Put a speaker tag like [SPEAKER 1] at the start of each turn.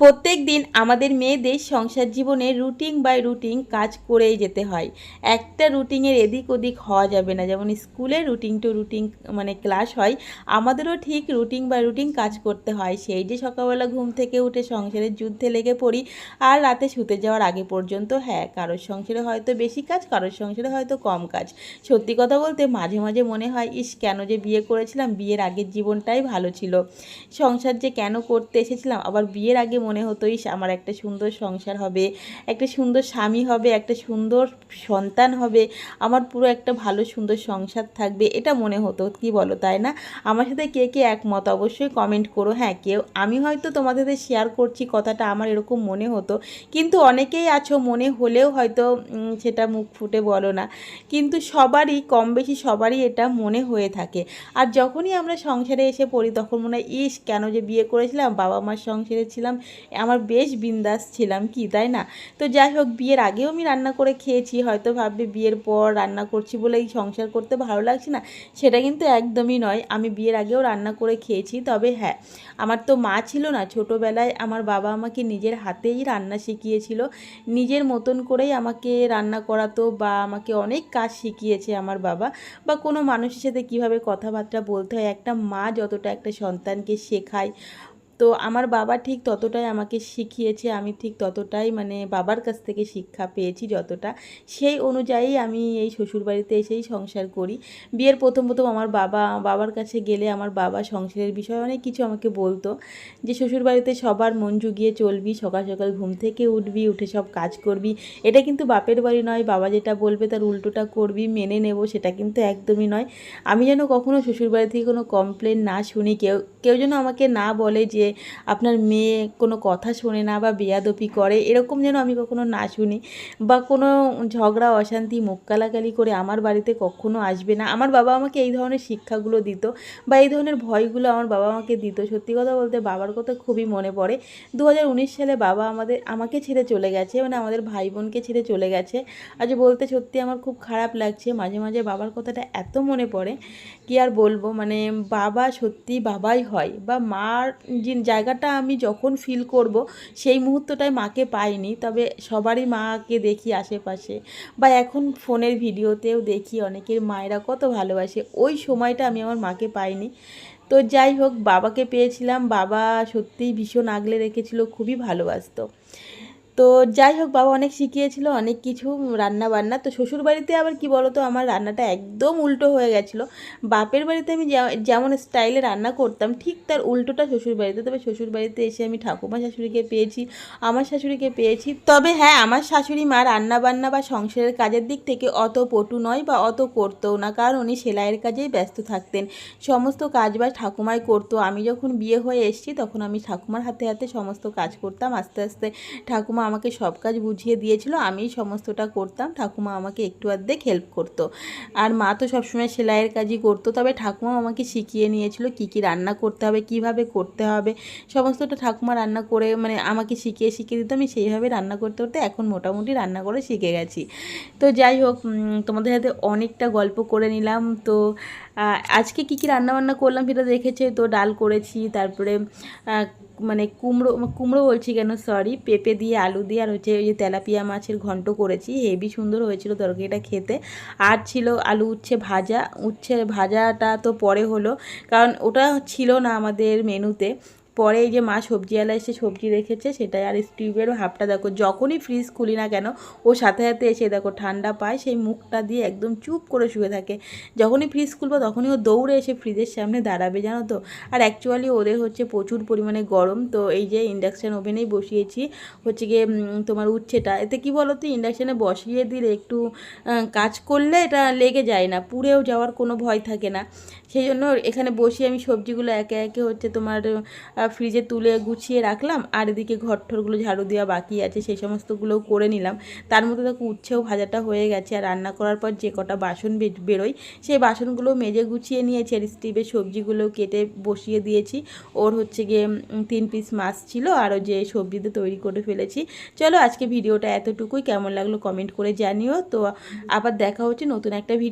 [SPEAKER 1] প্রত্যেক দিন আমাদের মেয়েদের সংসার জীবনে রুটিন বাই রুটিন কাজ করেই যেতে হয়। একটা রুটিনের এদিক ওদিক হওয়া যাবে না। যেমন স্কুলে রুটিন টু রুটিন মানে ক্লাস হয়, আমাদেরও ঠিক রুটিন বাই রুটিন কাজ করতে হয়। সেই যে সকালবেলা ঘুম থেকে উঠে সংসারের যুদ্ধে লেগে পড়ি আর রাতে শুতে যাওয়ার আগে পর্যন্ত হ্যাঁ কারোর সংসারে হয়তো বেশি কাজ, কারোর সংসারে হয়তো কম কাজ। সত্যি কথা বলতে মাঝে মাঝে মনে হয়, ইস, কেন যে বিয়ে করেছিলাম, বিয়ের আগের জীবনটাই ভালো ছিল। সংসার যে কেন করতে এসেছিলাম, আবার বিয়ের আগে মনে হতো, ইস, আমার একটা সুন্দর সংসার হবে, একটা সুন্দর স্বামী হবে, একটা সুন্দর সন্তান হবে, আমার পুরো একটা ভালো সুন্দর সংসার থাকবে। এটা মনে হতো, কি বলো, তাই না? আমার সাথে কে কে একমত? অবশ্যই কমেন্ট করো। হ্যাঁ কেউ, আমি হয়তো তোমাদের শেয়ার করছি, কথাটা আমার এরকম মনে হতো, কিন্তু অনেকেই আছো, মনে হলেও হয়তো সেটা মুখ ফুটে বলো না, কিন্তু সবারই কম বেশি সবারই এটা মনে হয়ে থাকে। আর যখনই আমরা সংসারে এসে পড়ি, তখন মনে হয়, ইস, কেন যে বিয়ে করেছিলাম বাবা মার সংসারে ছিলাম আমার বেশ বিন্দাস ছিলাম কি, তাই না? তো যাই হোক, বিয়ের আগেও আমি রান্না করে খেয়েছি, হয়তো ভাববে বিয়ের পর রান্না করছি বলে এই সংসার করতে ভালো লাগছে না, সেটা কিন্তু একদমই নয়, আমি বিয়ের আগেও রান্না করে খেয়েছি, তবে হ্যাঁ আমার তো মা ছিল না, ছোটোবেলায় আমার বাবা আমাকে নিজের হাতেই রান্না শিখিয়েছিল, নিজের মতন করেই আমাকে রান্না করাতো বা আমাকে অনেক কাজ শিখিয়েছে আমার বাবা, বা কোনো মানুষের সাথে কীভাবে কথাবার্তা বলতে হয়, একটা মা যতটা একটা সন্তানকে শেখায় তো আমার বাবা ঠিক ততটাই আমাকে শিখিয়েছে, আমি ঠিক ততটাই মানে বাবার কাছ থেকে শিক্ষা পেয়েছি যতটা। সেই অনুযায়ী আমি এই শ্বশুরবাড়িতে এসেই সংসার করি। বিয়ের প্রথম প্রথম আমার বাবা, বাবার কাছে গেলে আমার বাবা সংসারের বিষয়ে অনেক কিছু আমাকে বলতো যে, শ্বশুরবাড়িতে সবার মন জুগিয়ে চলবি, সকাল সকাল ঘুম থেকে উঠবি, উঠে সব কাজ করবি। এটা কিন্তু বাপের বাড়ি নয়, বাবা যেটা বলবে তার উল্টোটা করবি, মেনে নেব সেটা কিন্তু একদমই নয়। আমি যেন কখনো শ্বশুরবাড়ি থেকে কোনো কমপ্লেন না শুনি, কেউ কেউ যেন আমাকে না বলে যে আপনার মেয়ে কোনো কথা শোনে না বা বেয়াদপি করে, এরকম যেন আমি কখনো না শুনি বা কোনো ঝগড়া, অশান্তি, মুখ করে আমার বাড়িতে কখনো আসবে না। আমার বাবা আমাকে এই ধরনের শিক্ষাগুলো দিত বা এই ধরনের ভয়গুলো আমার বাবা আমাকে দিত। সত্যি কথা বলতে বাবার কথা খুবই মনে পড়ে। দু হাজার উনিশ সালে বাবা আমাদের, আমাকে ছেড়ে চলে গেছে মানে আমাদের ভাই বোনকে ছেড়ে চলে গেছে। আজ বলতে সত্যি আমার খুব খারাপ লাগছে। মাঝে মাঝে বাবার কথাটা এত মনে পড়ে, কি আর বলব? মানে বাবা সত্যি বাবাই হয় বা মার জায়গাটা আমি যখন ফিল করব, সেই মুহূর্তটায় মাকে পাইনি। তবে সবারই মাকে দেখি আশেপাশে বা এখন ফোনের ভিডিওতেও দেখি অনেকের মায়েরা কত ভালোবাসে। ওই সময়টা আমি আমার মাকে পাইনি। তো যাই হোক, বাবাকে পেয়েছিলাম। বাবা সত্যিই ভীষণ আগলে রেখেছিল, খুবই ভালোবাসতো। তো যাই হোক, বাবা অনেক শিখিয়েছিল, অনেক কিছু রান্না বান্না তো শ্বশুর বাড়িতে আবার কি বলতো, আমার রান্নাটা একদম উল্টো হয়ে গেছিল। বাপের বাড়িতে আমি যেমন স্টাইলে রান্না করতাম, ঠিক তার উল্টোটা শ্বশুর বাড়িতে তবে শ্বশুর বাড়িতে এসে আমি ঠাকুমা শাশুড়িকে পেয়েছি, আমার শাশুড়িকে পেয়েছি। তবে হ্যাঁ আমার শাশুড়ি মা রান্না বান্না বা সংসারের কাজের দিক থেকে অত পটু নয় বা অত করতেও না, কারণ উনি সেলাইয়ের কাজেই ব্যস্ত থাকতেন। সমস্ত কাজ বাজ ঠাকুমাই করতো। আমি যখন বিয়ে হয়ে এসেছি, তখন আমি ঠাকুমার হাতে হাতে সমস্ত কাজ করতাম। আস্তে আস্তে ঠাকুমা আমাকে সব কাজ বুঝিয়ে দিয়েছিল আমি সমস্তটা করতাম। ঠাকুমা আমাকে একটু আধেক হেল্প করতো। আর মা তো সবসময় সেলাইয়ের কাজই করতো, তবে ঠাকুমা আমাকে শিখিয়ে নিয়েছিল কী কী রান্না করতে হবে, কীভাবে করতে হবে। সমস্তটা ঠাকুমা রান্না করে মানে আমাকে শিখিয়ে শিখিয়ে দিত, আমি সেইভাবে রান্না করতে করতে এখন মোটামুটি রান্না করে শিখে গেছি। তো যাই হোক তোমাদের সাথে অনেকটা গল্প করে নিলাম। তো আজকে কী কী রান্নাবান্না করলাম সেটা দেখেছে, তো ডাল করেছি, তারপরে মানে কুমড়ো কুমড়ো বলছি কেন সরি পেঁপে দিয়ে, আলু দিয়ে, আর হচ্ছে ওই যে তেলাপিয়া মাছের ঘন্ট করেছি, হেভি সুন্দর হয়েছিল তরকারিটা খেতে। আর ছিল আলু উচ্ছে ভাজা, উচ্ছে ভাজাটা তো পরে হলো, কারণ ওটা ছিল না আমাদের মেনুতে পরে এই যে মা সবজিওয়ালা এসে সবজি রেখেছে, সেটাই আর স্টিউবেরও হাফটা দেখো, যখনই ফ্রিজ খুলি না কেন, ও সাথে সাথে এসে দেখো ঠান্ডা পায়, সেই মুখটা দিয়ে একদম চুপ করে শুয়ে থাকে। যখনই ফ্রিজ খুলবো তখনই ও দৌড়ে এসে ফ্রিজের সামনে দাঁড়াবে, জানো তো? আর অ্যাকচুয়ালি ওদের হচ্ছে প্রচুর পরিমাণে গরম, তো এই যে ইন্ডাকশান ওভেনেই বসিয়েছি, হচ্ছে গিয়ে তোমার উচ্ছেটা। এতে কি বলো তো ইন্ডাকশানে বসিয়ে দিলে একটু কাজ করলে এটা লেগে যায় না, পুড়েও যাওয়ার কোনো ভয় থাকে না। সেই জন্য এখানে বসিয়ে আমি সবজিগুলো একে একে হচ্ছে তোমার ফ্রিজে তুলে গুছিয়ে রাখলাম, আর এদিকে ঘর ঠরগুলো ঝাড়ু দেওয়া বাকি আছে, সেই সমস্তগুলোও করে নিলাম। তার মধ্যে দেখো উচ্ছেও ভাজাটা হয়ে গেছে, আর রান্না করার পর যে কটা বাসন বেরোয়, সেই বাসনগুলো মেজে গুছিয়ে নিয়েছি, আর স্টিভের সবজিগুলো কেটে বসিয়ে দিয়েছি। ওর হচ্ছে গিয়ে তিন পিস মাছ ছিল আরও যে সবজিতে তৈরি করে ফেলেছি। চলো আজকে ভিডিওটা এতটুকুই, কেমন লাগল কমেন্ট করে জানিও। তো আবার দেখা হচ্ছে নতুন একটা ভিডিও